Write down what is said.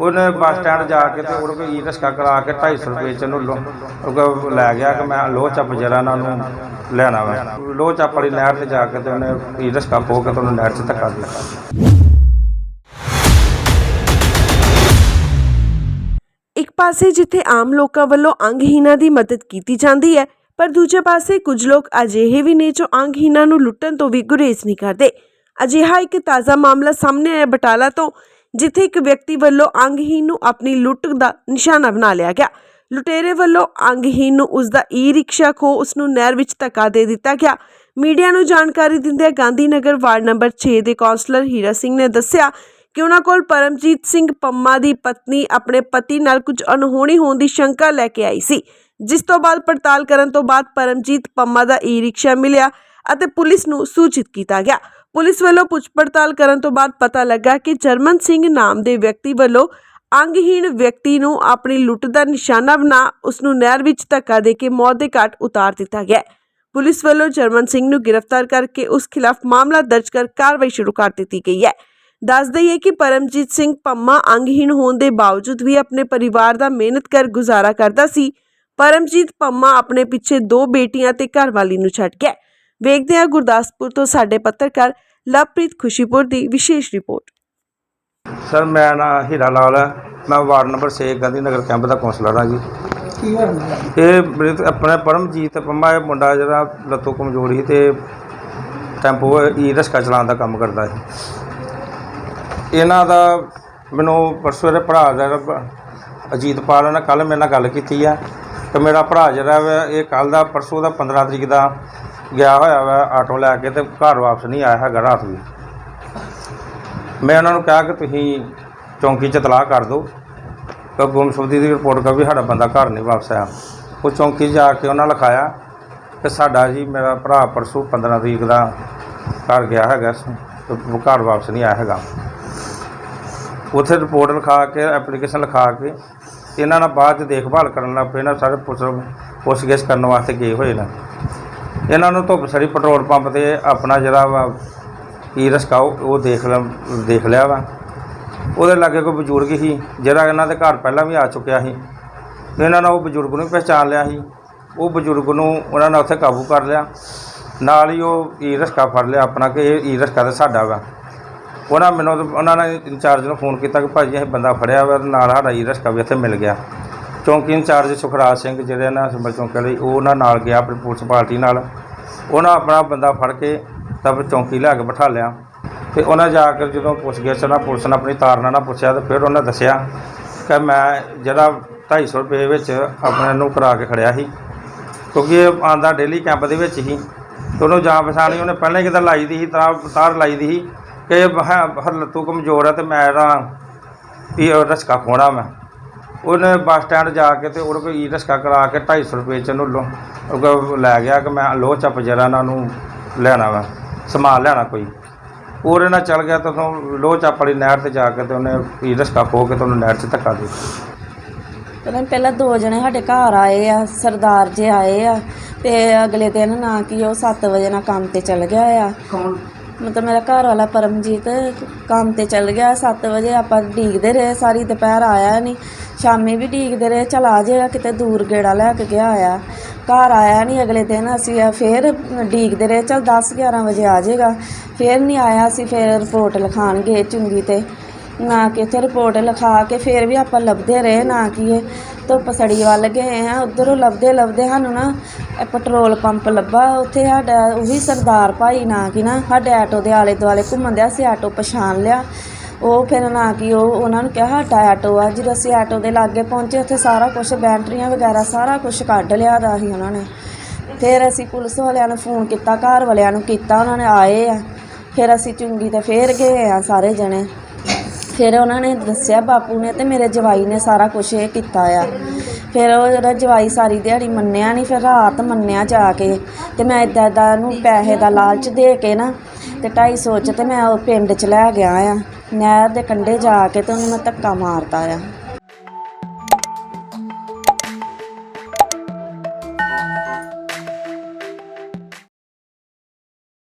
ਉਹਨੇ bus stand ਜਾ ਕੇ ਤੇ ਉਹਦੇ ਕੋਲ ਈ ਰਿਕਸ਼ਾ ਕਰਾ ਕੇ 250 ਰੁਪਏ ਚ ਉਹਨੂੰ ਲੋ- ਉਹ ਲੈ ਗਿਆ ਕਿ ਮੈਂ ਲੋਹ ਚੱਪ ਜਰਾ ਇਹਨਾਂ ਨੂੰ ਲੈਣਾ ਵਾ। ਲੋਹ ਚੱਪ ਵਾਲੀ ਨਹਿਰ ਤੇ ਜਾ ਕੇ ਤੇ ਉਹਨੇ ਈ ਰਿਕਸ਼ਾ ਖੋ ਕੇ ਤੇ ਉਹਨੂੰ ਨਹਿਰ 'ਚ ਧੱਕਾ ਦਿੱਤਾ। ਇੱਕ ਪਾਸੇ ਜਿੱਥੇ ਆਮ ਲੋਕਾਂ ਵੱਲੋਂ ਅੰਗਹੀਣਾਂ ਦੀ ਮਦਦ ਕੀਤੀ ਜਾਂਦੀ ਹੈ, ਪਰ ਦੂਜੇ ਪਾਸੇ ਕੁਝ ਲੋਕ ਅਜਿਹੇ ਵੀ ਨੇ ਜੋ ਅੰਗਹੀਣਾਂ ਨੂੰ ਲੁੱਟਣ ਤੋਂ ਵੀ ਗੁਰੇਜ਼ ਨਹੀਂ ਕਰਦੇ। ਅਜਿਹਾ ਇੱਕ ਤਾਜ਼ਾ ਮਾਮਲਾ ਸਾਹਮਣੇ ਆਇਆ ਬਟਾਲਾ ਤੋਂ। ਜਿੱਥੇ ਇੱਕ ਵਿਅਕਤੀ ਵੱਲੋਂ ਅੰਗਹੀਣ ਨੂੰ ਆਪਣੀ ਲੁੱਟ ਦਾ ਨਿਸ਼ਾਨਾ ਬਣਾ ਲਿਆ ਗਿਆ। ਲੁਟੇਰੇ ਵੱਲੋਂ ਅੰਗਹੀਣ ਨੂੰ ਉਸ ਦਾ ਈ ਰਿਕਸ਼ਾ ਖੋ ਉਸ ਨੂੰ ਨਹਿਰ ਵਿੱਚ ਧੱਕਾ ਦੇ ਦਿੱਤਾ ਗਿਆ। ਮੀਡੀਆ ਨੂੰ ਜਾਣਕਾਰੀ ਦਿੰਦਿਆਂ ਗਾਂਧੀ ਨਗਰ ਵਾਰਡ ਨੰਬਰ 6 ਦੇ ਕੌਂਸਲਰ ਹੀਰਾ ਸਿੰਘ ਨੇ ਦੱਸਿਆ ਕਿ ਉਹਨਾਂ ਕੋਲ ਪਰਮਜੀਤ ਸਿੰਘ ਪੰਮਾ ਦੀ ਪਤਨੀ ਆਪਣੇ ਪਤੀ ਨਾਲ ਕੁਝ ਅਣਹੋਣੀ ਹੋਣ ਦੀ ਸ਼ੰਕਾ ਲੈ ਕੇ ਆਈ ਸੀ, ਜਿਸ ਤੋਂ ਬਾਅਦ ਪੜਤਾਲ ਕਰਨ ਤੋਂ ਬਾਅਦ ਪਰਮਜੀਤ ਪੰਮਾ ਦਾ ਈ ਰਿਕਸ਼ਾ ਮਿਲਿਆ ਅਤੇ ਪੁਲਿਸ ਨੂੰ ਸੂਚਿਤ ਕੀਤਾ ਗਿਆ। ਪੁਲਿਸ ਵੱਲੋਂ ਪੁੱਛ ਪੜਤਾਲ ਕਰਨ ਤੋਂ ਬਾਅਦ ਪਤਾ ਲੱਗਾ ਕਿ ਜਰਮਨ ਸਿੰਘ ਨਾਮ ਦੇ ਵਿਅਕਤੀ ਵੱਲੋਂ ਅੰਗਹੀਣ ਵਿਅਕਤੀ ਨੂੰ ਆਪਣੀ ਲੁੱਟ ਦਾ ਨਿਸ਼ਾਨਾ ਬਣਾ ਉਸ ਨੂੰ ਨਹਿਰ ਵਿੱਚ ਧੱਕਾ ਦੇ ਕੇ ਮੌਤ ਦੇ ਘਾਟ ਉਤਾਰ ਦਿੱਤਾ ਗਿਆ। ਪੁਲਿਸ ਵੱਲੋਂ ਜਰਮਨ ਸਿੰਘ ਨੂੰ ਗ੍ਰਿਫਤਾਰ ਕਰਕੇ ਉਸ ਖਿਲਾਫ ਮਾਮਲਾ ਦਰਜ ਕਰ ਕਾਰਵਾਈ ਸ਼ੁਰੂ ਕਰ ਦਿੱਤੀ ਗਈ ਹੈ। ਦੱਸ ਦਈਏ ਕਿ ਪਰਮਜੀਤ ਸਿੰਘ ਪੰਮਾ ਅੰਗਹੀਣ ਹੋਣ ਦੇ ਬਾਵਜੂਦ ਵੀ ਆਪਣੇ ਪਰਿਵਾਰ ਦਾ ਮਿਹਨਤ ਕਰ ਗੁਜ਼ਾਰਾ ਕਰਦਾ ਸੀ, ਪਰਮਜੀਤ ਪੰਮਾ ਆਪਣੇ ਪਿੱਛੇ ਦੋ ਬੇਟੀਆਂ ਤੇ ਘਰਵਾਲੀ ਨੂੰ ਛੱਡ ਗਿਆ। ਵੇਖਦੇ ਹਾਂ ਗੁਰਦਾਸਪੁਰ ਤੋਂ ਸਾਡੇ ਪੱਤਰਕਾਰ ਲਵਪ੍ਰੀਤ ਖੁਸ਼ੀਪੁਰ ਦੀ ਵਿਸ਼ੇਸ਼ ਰਿਪੋਰਟ। ਸਰ ਮੈਂ ਨਾ ਹੀਰਾ ਲਾਲ ਹੈ ਮੈਂ ward number 6 Gandhi Nagar camp ਦਾ ਕੌਂਸਲਰ ਹਾਂ ਜੀ। ਕੀ ਹੋਇਆ ਇਹ ਮੇਰੇ ਆਪਣਾ ਪਰਮਜੀਤ ਪੰਮਾ ਇਹ ਮੁੰਡਾ ਜਿਹੜਾ ਲੱਤੋਂ ਕਮਜ਼ੋਰ ਸੀ ਤੇ ਟੈਂਪੋ ਈ ਰਿਕਸ਼ਾ ਚਲਾਉਣ ਦਾ ਕੰਮ ਕਰਦਾ ਸੀ। ਇਹਨਾਂ ਦਾ ਮੈਨੂੰ ਪਰਸੋਂ ਦੇ ਭਰਾ ਦਾ ਬ- ਅਜੀਤਪਾਲ ਨੇ ਕੱਲ ਮੇਰੇ ਨਾਲ ਗੱਲ ਕੀਤੀ ਆ। ਕਿ ਮੇਰਾ ਭਰਾ ਜਿਹੜਾ ਵਾ, ਇਹ ਕੱਲ ਦਾ, ਪਰਸੋਂ ਦਾ 15 ਤਰੀਕ ਦਾ ਗਿਆ ਹੋਇਆ ਵਾ ਆਟੋ ਲੈ ਕੇ ਤੇ ਘਰ ਵਾਪਸ ਨਹੀਂ ਆਇਆ ਹੈਗਾ ਰਾਤ ਨੂੰ। ਮੈਂ ਉਹਨਾਂ ਨੂੰ ਕਿਹਾ ਕਿ ਤੁਸੀਂ ਚੌਂਕੀ 'ਚ ਤਲਾਹ ਕਰ ਦਿਓ ਕਿ ਗੁੰਮਸ਼ੁਦਗੀ ਦੀ ਰਿਪੋਰਟ ਕਰ ਵੀ ਸਾਡਾ ਬੰਦਾ ਘਰ ਨਹੀਂ ਵਾਪਸ ਆਇਆ। ਉਹ ਚੌਂਕੀ 'ਚ ਜਾ ਕੇ ਉਹਨਾਂ ਲਿਖਾਇਆ ਕਿ ਸਾਡਾ ਜੀ, ਮੇਰਾ ਭਰਾ ਪਰਸੋਂ 15 ਤਰੀਕ ਦਾ ਘਰ ਗਿਆ ਹੈਗਾ ਘਰ ਵਾਪਸ ਨਹੀਂ ਆਇਆ ਹੈਗਾ। ਉੱਥੇ ਰਿਪੋਰਟ ਲਿਖਾ ਕੇ, ਐਪਲੀਕੇਸ਼ਨ ਲਿਖਾ ਕੇ ਇਹਨਾਂ ਨਾਲ ਬਾਅਦ 'ਚ ਦੇਖਭਾਲ ਕਰਨ ਲੱਗ ਪਏ, ਇਹਨਾਂ ਸਾਰੇ ਪੁੱਛ ਪੁੱਛਗਿੱਛ ਕਰਨ ਵਾਸਤੇ ਗਏ ਹੋਏ ਨੇ। ਇਹਨਾਂ ਨੂੰ ਧੁੱਪ ਸੜੀ, ਪੈਟਰੋਲ ਪੰਪ ਤੇ ਆਪਣਾ ਜਿਹੜਾ ਵਾ ਈ ਰਿਕਸ਼ਾ ਉਹ ਉਹ ਦੇਖ ਲਿਆ ਦੇਖ ਲਿਆ ਵਾ। ਉਹਦੇ ਲਾਗੇ ਕੋਈ ਬਜ਼ੁਰਗ ਸੀ, ਜਿਹੜਾ ਇਹਨਾਂ ਦੇ ਘਰ ਪਹਿਲਾਂ ਵੀ ਆ ਚੁੱਕਿਆ ਸੀ। ਇਹਨਾਂ ਨੇ ਉਹ ਬਜ਼ੁਰਗ ਨੂੰ ਵੀ ਪਹਿਚਾਣ ਲਿਆ ਸੀ। ਉਹ ਬਜ਼ੁਰਗ ਨੂੰ ਉਹਨਾਂ ਨੇ ਉੱਥੇ ਕਾਬੂ ਕਰ ਲਿਆ। ਨਾਲ ਹੀ ਉਹ ਈ ਰਸਕਾ ਫੜ ਲਿਆ ਆਪਣਾ, ਕਿ ਇਹ ਈ ਰਸਕਾ ਤਾਂ ਸਾਡਾ ਵਾ। ਉਹਨਾਂ ਮੈਨੂੰ ਉਹਨਾਂ ਨੇ ਇੰਚਾਰਜ ਨੂੰ ਫੋਨ ਕੀਤਾ ਕਿ ਭਾਜੀ ਇਹ ਬੰਦਾ ਫੜਿਆ ਵਾ ਤੇ ਨਾਲ ਸਾਡਾ ਈ ਰਸਕਾ ਵੀ ਇੱਥੇ ਮਿਲ ਗਿਆ। ਚੌਂਕੀ ਇੰਚਾਰਜ ਸੁਖਰਾਜ ਸਿੰਘ ਜਿਹੜੇ ਨਾ ਸਿੰਬਲ ਚੌਂਕੀ ਲਈ ਉਹ ਉਹਨਾਂ ਨਾਲ ਗਿਆ ਆਪਣੀ ਪੁਲਿਸ ਪਾਰਟੀ ਨਾਲ। ਉਹਨਾਂ ਆਪਣਾ ਬੰਦਾ ਫੜ ਕੇ ਤਾਂ ਚੌਂਕੀ ਲਿਆ ਕੇ ਬਿਠਾ ਲਿਆ। ਤੇ ਉਹਨਾਂ ਜਾ ਕੇ ਜਦੋਂ ਪੁੱਛ ਗਿਆ ਨਾ ਪੁਲਿਸ ਨੇ ਆਪਣੀ ਤਾਰਨਾ ਨਾਲ ਪੁੱਛਿਆ ਤੇ ਫਿਰ ਉਹਨਾਂ ਦੱਸਿਆ ਕਿ ਮੈਂ ਜਿਹੜਾ 250 ਰੁਪਏ ਵਿੱਚ ਆਪਣੇ ਨੂੰ ਕਰਾ ਕੇ ਖੜਿਆ ਸੀ। ਕਿਉਂਕਿ ਇਹ ਆਂਦਾ ਡੇਲੀ ਕੈਂਪ ਦੇ ਵਿੱਚ ਹੀ। ਤੇ ਉਹਨੂੰ ਜਾਂ ਪਛਾਣੀ ਉਹਨੇ ਪਹਿਲਾਂ ਹੀ ਕਿਤੇ ਲਾਈ ਦੀ ਸੀ, ਤਾਰ ਤਾਰ ਲਾਈ ਦੀ ਸੀ। ਕਿ ਇਹ ਹ- ਲੱਤੂ ਕਮਜ਼ੋਰ ਹੈ ਤੇ ਮੈਂ ਇਹਦਾ ਇਹ ਰਸਕਾ ਖੋਣਾ ਮੈਂ। ਉਹਨੇ ਬੱਸ ਸਟੈਂਡ ਜਾ ਕੇ ਤੇ ਉਹਦੇ ਕੋਲ ਈ ਰਿਕਸ਼ਾ ਕਰਾ ਕੇ 250 ਰੁਪਏ ਚ ਉਹਨੂੰ ਲੋ- ਉਹ ਕੋਲ ਲੈ ਗਿਆ ਕਿ ਮੈਂ ਲੋਹ ਚੱਪ ਜਰਾ ਇਹਨਾਂ ਨੂੰ ਲੈਣਾ ਵਾ ਸਮਾਨ ਲੈਣਾ ਕੋਈ। ਉਹਦੇ ਨਾਲ ਚੱਲ ਗਿਆ ਤਾਂ ਲੋਹ ਚੱਪ ਵਾਲੀ ਨਹਿਰ ਤੇ ਜਾ ਕੇ ਤੇ ਉਹਨੇ ਈ ਰਿਕਸ਼ਾ ਖੋ ਕੇ ਤੇ ਉਹਨੂੰ ਨਹਿਰ 'ਚ ਧੱਕਾ ਦੇ ਦਿੱਤਾ। ਪਹਿਲਾਂ ਪਹਿਲਾਂ ਦੋ ਜਣੇ ਸਾਡੇ ਘਰ ਆਏ ਆ ਸਰਦਾਰ ਜੇ ਆਏ ਆ ਤੇ ਅਗਲੇ ਦਿਨ ਨਾ ਕਿ ਉਹ 7 ਵਜੇ ਨਾਲ ਕੰਮ ਤੇ ਚਲ ਗਿਆ ਆ। ਕੌਣ? ਮਤਲਬ ਮੇਰਾ ਘਰ ਵਾਲਾ ਪਰਮਜੀਤ ਕੰਮ ਤੇ ਚਲ ਗਿਆ, ਸੱਤ ਵਜੇ ਆਪਾਂ ਉਡੀਕਦੇ ਰਹੇ, ਸਾਰੀ ਦੁਪਹਿਰ ਆਇਆ ਨਹੀਂ ਸ਼ਾਮੀ ਵੀ ਉਡੀਕਦੇ ਰਹੇ, ਚਲ ਆ ਜਾਏਗਾ ਕਿਤੇ ਦੂਰ ਗੇੜਾ ਲੈ ਕੇ ਗਿਆ ਆ ਘਰ ਆਇਆ ਨਹੀਂ ਅਗਲੇ ਦਿਨ ਅਸੀਂ ਫਿਰ ਉਡੀਕਦੇ ਰਹੇ, ਚਲ 10 11 ਵਜੇ ਆ ਜਾਏਗਾ। ਫਿਰ ਨਹੀਂ ਆਇਆ ਅਸੀਂ, ਫਿਰ ਰਿਪੋਰਟ ਲਿਖਾਣ ਗਏ ਚੁੰਗੀ ਤੇ। ਨਾ ਕਿ ਇੱਥੇ ਰਿਪੋਰਟ ਲਿਖਾ ਕੇ ਫਿਰ ਵੀ ਆਪਾਂ ਲੱਭਦੇ ਰਹੇ, ਨਾ ਕਿ ਇਹ ਧੁੱਪ ਸੜੀ ਵੱਲ ਗਏ ਆ ਉਧਰੋਂ ਲੱਭਦੇ ਲੱਭਦੇ ਸਾਨੂੰ ਨਾ ਪੈਟਰੋਲ ਪੰਪ ਲੱਭਾ, ਉੱਥੇ ਸਾਡਾ ਉਹੀ ਸਰਦਾਰ ਭਾਈ ਨਾ ਕਿ ਨਾ ਸਾਡੇ ਆਟੋ ਦੇ ਆਲੇ ਦੁਆਲੇ ਘੁੰਮਣ ਦਿਆ ਅਸੀਂ ਆਟੋ ਪਛਾਣ ਲਿਆ। ਉਹ ਫਿਰ ਨਾ ਕਿ ਉਹ, ਉਹਨਾਂ ਨੂੰ ਕਿਹਾ, ਸਾਡਾ ਆਟੋ ਆ। ਜਦੋਂ ਅਸੀਂ ਆਟੋ ਦੇ ਲਾਗੇ ਪਹੁੰਚੇ, ਉੱਥੇ ਸਾਰਾ ਕੁਝ ਬੈਟਰੀਆਂ ਵਗੈਰਾ ਸਾਰਾ ਕੁਝ ਕੱਢ ਲਿਆ ਦਾ ਸੀ ਉਹਨਾਂ ਨੇ। ਫਿਰ ਅਸੀਂ ਪੁਲਿਸ ਵਾਲਿਆਂ ਨੂੰ ਫੋਨ ਕੀਤਾ, ਘਰ ਵਾਲਿਆਂ ਨੂੰ ਕੀਤਾ, ਉਹਨਾਂ ਨੇ ਆਏ ਆ। ਫਿਰ ਅਸੀਂ ਚੁੰਗੀ ਤੇ ਫੇਰ ਗਏ ਆ ਸਾਰੇ ਜਣੇ। ਫਿਰ ਉਹਨਾਂ ਨੇ ਦੱਸਿਆ, ਬਾਪੂ ਨੇ ਤੇ ਮੇਰੇ ਜਵਾਈ ਨੇ ਸਾਰਾ ਕੁਝ ਇਹ ਕੀਤਾ ਆ। ਫਿਰ ਉਹ ਜਿਹੜਾ ਜਵਾਈ ਸਾਰੀ ਦਿਹਾੜੀ ਮੰਨਿਆ ਨਹੀਂ ਫਿਰ ਰਾਤ ਮੰਨਿਆ ਜਾ ਕੇ। ਅਤੇ ਮੈਂ ਇੱਦਾਂ ਇੱਦਾਂ ਉਹਨੂੰ ਪੈਸੇ ਦਾ ਲਾਲਚ ਦੇ ਕੇ ਨਾ ਅਤੇ ਢਾਈ ਸੌ ਚ ਅਤੇ ਮੈਂ ਉਹ ਪਿੰਡ ਚ ਲੈ ਗਿਆ ਆ। ਨਹਿਰ ਦੇ ਕੰਢੇ ਜਾ ਕੇ ਅਤੇ ਉਹਨੂੰ ਮੈਂ ਧੱਕਾ ਮਾਰਤਾ ਆ।